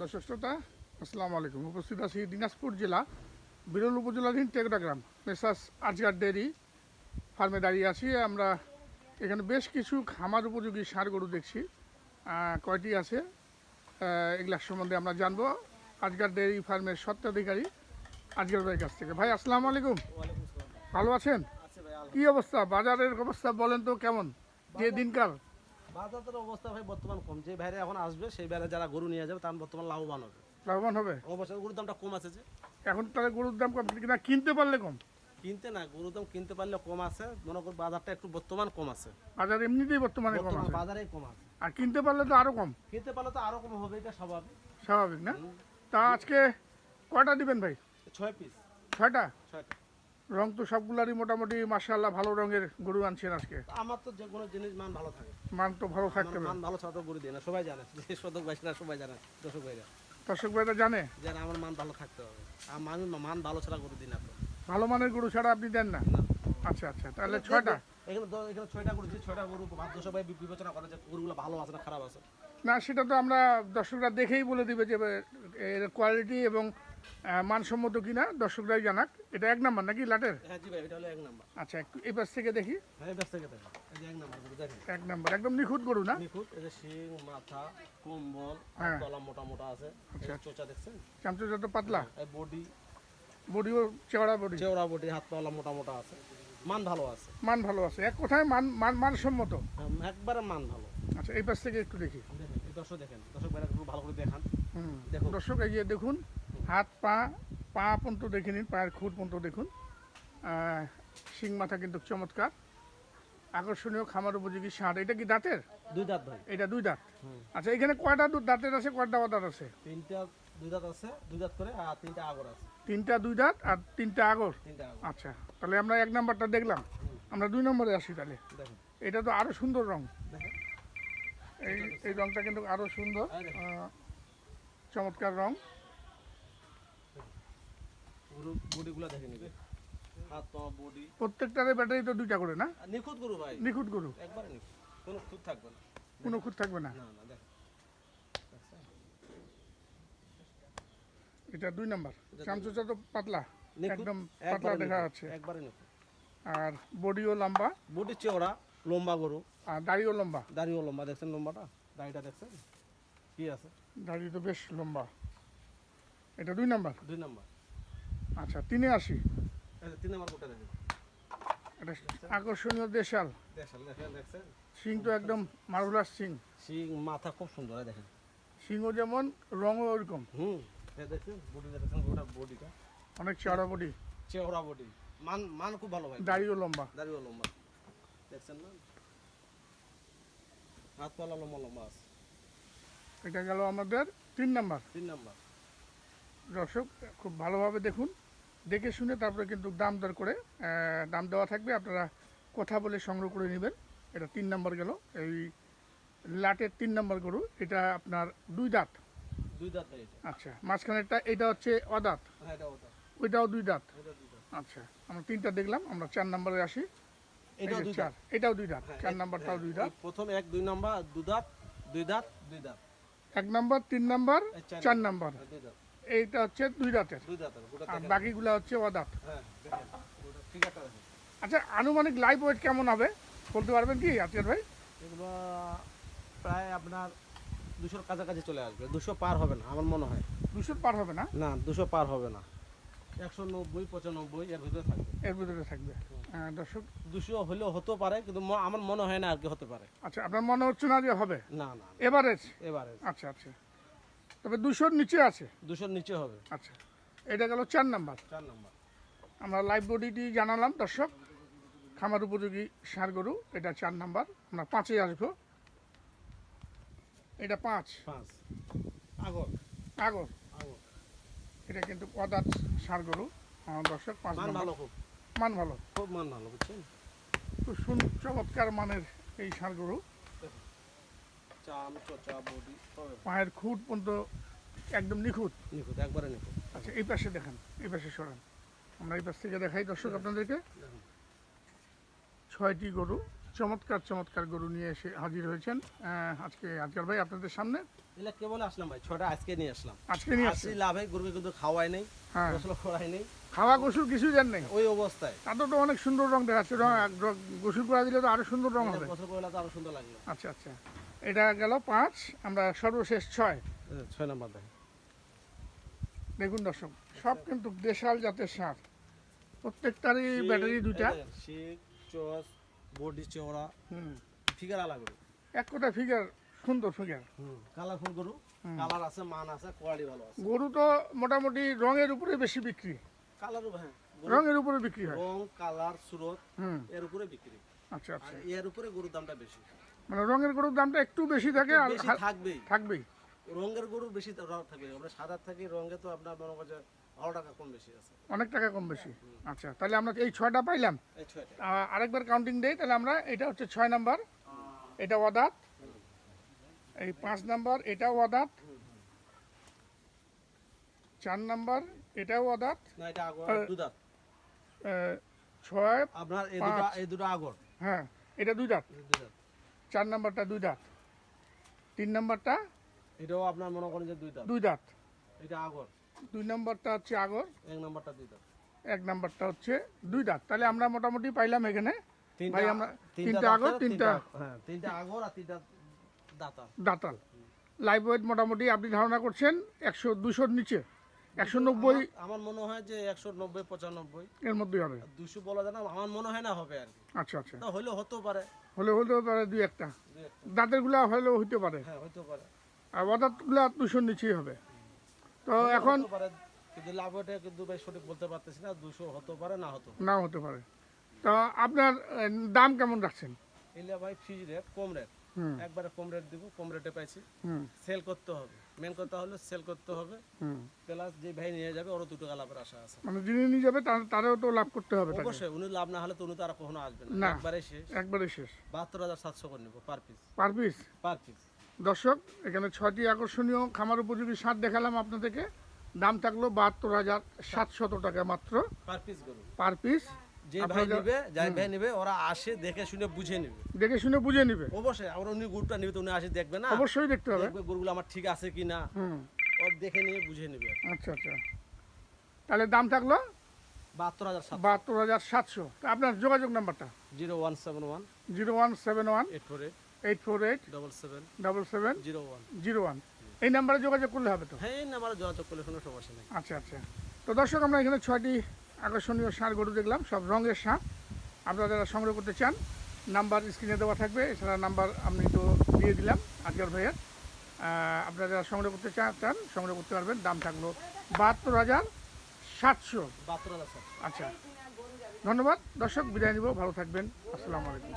দর্শক শ্রোতা আসসালামু আলাইকুম। উপস্থিত আছি দিনাজপুর জেলা বিরল উপজেলাধীন টেকটা গ্রাম মেসাস আজগার ডেয়ারি ফার্মে দাঁড়িয়ে আছি। আমরা এখানে বেশ কিছু খামার উপযোগী সার গরু দেখছি কয়টি আছে এগুলার সম্বন্ধে আমরা জানব। আজগার ডেয়ারি ফার্মের সত্ত্বাধিকারী আজগার ভাইয়ের কাছ থেকে। ভাই আসসালামু আলাইকুম। ভালো আছেন? আছে কি অবস্থা? বাজারের অবস্থা বলেন তো কেমন? যে দিনকাল? বাজারের অবস্থা ভাই বর্তমান কম। যে বাইরে এখন আসবে সেই বাইরে যারা গরু নিয়ে যাবে তার বর্তমান লাভবান হবে। লাভবান হবে? অবশ্যই গরুর দামটা কম আছে যে। এখন তাহলে গরুর দাম কম কিনা কিনতে পারলে কম? কিনতে না গরুর দাম কিনতে পারলে কম আছে। মনে কর বাজারটা একটু বর্তমান কম আছে। বাজার এমনিতেই বর্তমানে কম আছে? বাজারে কম আছে। আর কিনতে পারলে তো আরও কম। কিনতে পারলে তো আরও কম হবে এটা স্বাভাবিক। স্বাভাবিক না? তা আজকে কয়টা দিবেন ভাই? ছয় পিস ছয়টা? ছয়টা। রং তো সবগুলারই মোটামুটি মার্শাল্লাহ ভালো রঙের গরু আনছেন আজকে। আমার তো যে কোনো জিনিস মান ভালো থাকে। মান তো ভালো থাকতে হবে। মান ভালো ছাড়া তো গরু দিয়ে না সবাই জানে। শতক বাইশরা সবাই জানে দর্শক ভাইরা। দর্শক ভাইরা জানে? যে আমার মান ভালো থাকতে হবে। আর আমি মান ভালো ছাড়া গরু দিই না ভালো মানের গরু ছাড়া আপনি দেন না? আচ্ছা আচ্ছা তাহলে ছয়টা? এখানে এখানে ছয়টা গরু ছয়টা গরু বাধ্য সবাই বিবেচনা করে যে গরুগুলো ভালো আছে না খারাপ আছে। না সেটা তো আমরা দর্শকরা দেখেই বলে দিবে যে এর কোয়ালিটি এবং মানসম্মত কিনা দর্শকরাই জানাক। এটা এক নাম্বার নাকি লাটের? হ্যাঁ জি ভাই এটা হলো এক নাম্বার। আচ্ছা একটু এই পাশ থেকে দেখি। হ্যাঁ এই ব্যস্ত দেখেন এই যে এক নাম্বার দেখেন। এক নাম্বার একদম নিখুঁত গরু না? নিখুঁত এই যে শিং মাথা কম্বল হ্যাঁ। তলা মোটা মোটা আছে। এই চোচা দেখছেন? চামচা যত পাতলা। এই বডি। বডিও চেওড়া বডি। চেওড়া বডি হাত পাওয়ালা মোটা মোটা আছে। মান ভালো আছে। মান ভালো আছে। এক কথায় মান মান মানসম্মত। একবারে মান ভালো। আচ্ছা এই পাশ থেকে একটু দেখি। দর্শক দেখেন। দর্শক ভালো করে দেখুন। দর্শক এই যে দেখুন হাত পা পা পর্যন্ত দেখে নিন পায়ের খুঁট পর্যন্ত দেখুন। শিং মাথা কিন্তু চমৎকার। আকর্ষণীয় খামার উপযোগী ষাঁড় এটা কি দাঁতের? দুই দাঁত ভাই। এটা দুই দাঁত। আচ্ছা এখানে কয়টা দুধ দাঁতের আছে কয়টা দাঁত আছে? তিনটা দুই দাঁত আছে দুই দাঁত করে আর তিনটা আগর আছে। তিনটা দুই দাঁত আর তিনটা আগর? আচ্ছা তাহলে আমরা এক নাম্বারটা দেখলাম। আমরা দুই নম্বরে আসি তাহলে। এটা তো আরও সুন্দর রং। এই এই রংটা কিন্তু আরও সুন্দর। চমৎকার রং। বডিগুলো দেখে নিবে। হাত পা বডি। প্রত্যেকটারে ব্যাটারি তো দুইটা করে না? নিখুঁত গরু ভাই। নিখুঁত গরু? একবারে নিখুঁত। কোনো খুঁত থাকবে না। কোনো খুঁত থাকবে না? না না দেখেন। এটা দুই নাম্বার। চামচুচা তো পাতলা। একদম পাতলা দেখা যাচ্ছে। একবারে নিখুঁত। আর বডিও লম্বা। বডি চেওড়া লম্বা গরু। আর দাড়িও লম্বা। দাড়িও লম্বা দেখছেন লম্বাটা? দাড়িটা দেখছেন? কি আছে? দাড়ি তো বেশ লম্বা। এটা দুই নাম্বার? দুই নাম্বার। আচ্ছা তিনে আসি যে তিন নাম্বার কোটা দেখেন। এটা আকর্ষণীয় দেশাল। দেখছেন দেখেন দেখছেন? সিং তো একদম মার্ভেলাস সিং। শিং মাথা খুব সুন্দর দেখেন। সিংও যেমন রঙও ওইরকম হুম দেখছেন? বডিটা দেখছেন গোটা বডিটা। অনেক চড়া বডি। চেওড়া বডি। মান মান খুব ভালো ভাই। দাড়িও লম্বা। দাড়িও লম্বা। দেখছেন না? হাত পালা লম্বা লম্বা আছে। এটা গেল আমাদের তিন নাম্বার। তিন নাম্বার। দর্শক খুব ভালোভাবে দেখুন। দেখে শুনে তারপরে কিন্তু দাম দর করে দাম দেওয়া থাকবে। আপনারা কথা বলে সংগ্রহ করে নেবেন। এটা তিন নাম্বার গেল। এই লাটের তিন নাম্বার গরু এটা আপনার দুই দাঁত। দুই দাঁত আচ্ছা মাঝখানেরটা এটা হচ্ছে অদাঁত। হ্যাঁ ওইটাও দুই দাঁত। দুই আচ্ছা আমরা তিনটা দেখলাম আমরা চার নাম্বারে আসি। এটাও দুই দাঁত। এটাও দুই দাঁত। হ্যাঁ, চার নাম্বারটাও হ্যাঁ, দুই দাঁত। প্রথম এক দুই নাম্বার দুই দাঁত দুই দাঁত দুই দাঁত। এক নম্বর তিন নম্বর চার নাম্বার। এইটা হচ্ছে দুই দাঁতের। আর বাকিগুলো হচ্ছে অদাঁত হ্যাঁ আচ্ছা আনুমানিক লাইফ ওয়েট কেমন হবে? বলতে পারবেন কি আজকের ভাই? এগুলো প্রায় আপনার দুশোর কাছাকাছি চলে আসবে। দুশো পার হবে না আমার মনে হয়। দুশো পার হবে না? না দুশো পার হবে না। একশো নব্বই পঁচানব্বই এর ভিতরে থাকবে। এর ভিতরে থাকবে। আহ, দর্শক। দুশো হলেও হতে পারে কিন্তু আমার মনে হয় না আর কি হতে পারে। আচ্ছা আপনার মনে হচ্ছে না যে হবে? না না এভারেজ এবারে আচ্ছা আচ্ছা। তবে দুশোর নিচে আছে? দুশোর নিচে হবে। আচ্ছা। এটা গেল চার নাম্বার। চার নাম্বার। আমরা লাইভ বডিটি জানালাম দর্শক। খামার উপযোগী সার গরু এটা চার নাম্বার। আমরা পাঁচে আসব। এটা পাঁচ। পাঁচ। আগর। আগর। এটা কিন্তু পদার্থ সার গরু। আহ, দর্শক পাঁচ মান ভালো খুব। মান ভালো। খুব মান ভালো বুঝছেন? খুব সুন চমৎকার মানের এই সার গরু। পায়ের খুঁট পর্যন্ত একদম নিখুঁত। নিখুঁত একবারে নিখুঁত। আচ্ছা এই পাশে দেখেন এই পাশে সরান। আমরা এই পাশ থেকে দেখাই দর্শক আপনাদেরকে। ছয়টি গরু। চমৎকার চমৎকার গরু নিয়ে এসে হাজির হয়েছেন। আজকে আজকাল ভাই আপনাদের সামনে। এগুলা কেবল আসলাম ভাই? ছটা আজকে নিয়ে আসলাম। আজকে নিয়ে আসছে লাভে গরুকে কিন্তু খাওয়াই নেই হ্যাঁ। গোসল করাই নেই। খাওয়া গোসল কিছু জান নেই? ওই অবস্থায়। তাতে তো অনেক সুন্দর রং দেখাচ্ছে। গোসল করা দিলে তো আরও সুন্দর রং হবে। গোসল করলে তো আরও সুন্দর লাগল। আচ্ছা আচ্ছা। এটা গেল পাঁচ আমরা সর্বশেষ ছয়। ছয় নাম্বার ভাই দেখুন দর্শক সব কিন্তু দেশাল জাতের সার। প্রত্যেকটারই ব্যাটারি দুইটা। শিখ চস বডি চওড়া হুম। ফিগার আলা গরু এক কথা ফিগার সুন্দর ফিগার। কালারফুল গরু। কালার আছে মান আছে কোয়ালিটি ভালো আছে। গরু তো মোটামুটি রঙের উপরে বেশি বিক্রি। হ্যাঁ রঙের উপরে বিক্রি হয়। রং কালার সুরত হুম। এর উপরে বিক্রি। আচ্ছা আচ্ছা। এর উপরে গরুর দামটা বেশি। মানে রঙের গরুর দামটা একটু বেশি থাকে আর থাকবেই। থাকবেই। রঙের গরু বেশি থাকবে আমরা সাদা থাকি রঙে তো আপনার মনে করছে ভালো টাকা কম বেশি আছে। অনেক টাকা কম বেশি। আচ্ছা তাহলে আমরা এই ছয়টা পাইলাম। আরেকবার কাউন্টিং দেই তাহলে আমরা এটা হচ্ছে ছয় নাম্বার। এটা ওয়াদাত। এই পাঁচ নাম্বার এটা ওয়াদাত। চার নাম্বার এটাও ওয়াদাত। ছয় আপনার এই দুটো পাঁচ। এই দুটো আগর। হ্যাঁ এটা দুই দাঁত চার নাম্বারটা দুই দাঁত তিন নাম্বারটা এটাও আপনার মনে করেন যে দুই দাঁত দুই দাঁত এটা আগর। দুই নাম্বারটা হচ্ছে আগর। এক নাম্বারটা দুই দাঁত। এক নাম্বারটা হচ্ছে দুই দাঁত। তাহলে আমরা মোটামুটি পাইলাম এখানে। তিনটা ভাই, আমরা তিনটা আগর, তিনটা- হ্যাঁ তিনটা আগর আর তিনটা দাতা দাঁতাল। লাইভ ওয়েট মোটামুটি আপনি ধারণা করছেন একশো দুশোর নিচে। একশো নব্বই আমার- মনে হয় যে একশো নব্বই পঁচানব্বই। এর মধ্যেই হবে। দুশো বলা যায় না আমার মনে হয় না হবে আর কি। আচ্ছা আচ্ছা। তা হলেও হতেও পারে। হলে হলেও পারে দুই একটা। দাঁতেরগুলা হলেও হইতে পারে। হ্যাঁ হতেও পারে। আর অদাঁতগুলা দুশোর নিচেই হবে। তো এখন কিন্তু লাভ কিন্তু ভাই সঠিক বলতে পারতেছি না দুশো হতে পারে না হতো নাও হতে পারে। তো আপনার দাম কেমন রাখছেন? এলে ভাই ফিজ রেট কম রেট একবারে কম রেট দিব কম রেটে পাইছি। সেল করতে হবে। মেন কথা হলো সেল করতে হবে। প্লাস যে ভাই নিয়ে যাবে ওরও দুটো লাভের আশা আছে। মানে যিনি নিয়ে যাবে তার তারও তো লাভ করতে হবে অবশ্যই উনি লাভ না হলে তো উনি তো আর কখনো আসবে না। না একবারে শেষ। একবারে শেষ। বাহাত্তর হাজার সাতশো করে নেব per piece per piece per piece দর্শক এখানে ছয়টি আকর্ষণীয় খামার উপযোগী সার দেখালাম আপনাদেরকে। দাম থাকল বাহাত্তর হাজার সাতশত টাকা মাত্র পার পিস পার পিস। যে ভাই নিবে যাই ভাই নিবে ওরা আসে দেখে শুনে বুঝে নিবে। দেখে শুনে বুঝে নিবে। অবশ্যই আমরা উনি গরুটা নিবে তো উনি আসে দেখবে না? অবশ্যই দেখতে হবে। দেখবে গরুগুলো আমার ঠিক আছে কি না? ও দেখে নিয়ে বুঝে নিবে। আচ্ছা আচ্ছা। তাহলে দাম থাকল বাহাত্তর হাজার বাহাত্তর হাজার সাতশো। আপনার যোগাযোগ নাম্বারটা? Zero one seven one zero one seven one eight four eight. Eight four eight double seven double seven zero one zero one এই নাম্বারে যোগাযোগ করলে হবে তো? হ্যাঁ এই নাম্বারে যোগাযোগ করলে কোনো সমস্যা নেই। আচ্ছা আচ্ছা। তো দর্শক আমরা এখানে ছয়টি আকর্ষণীয় সার গরু দেখলাম সব রঙের সার আপনারা যারা সংগ্রহ করতে চান নাম্বার স্ক্রিনে দেওয়া থাকবে এছাড়া নাম্বার আমি তো দিয়ে দিলাম আজকের ভাইয়ের। আপনারা যারা সংগ্রহ করতে চান চান সংগ্রহ করতে পারবেন দাম থাকল বাহাত্তর হাজার সাতশো। বাহাত্তর হাজার আচ্ছা ধন্যবাদ। দর্শক বিদায় নিব ভালো থাকবেন। আসসালামু আলাইকুম।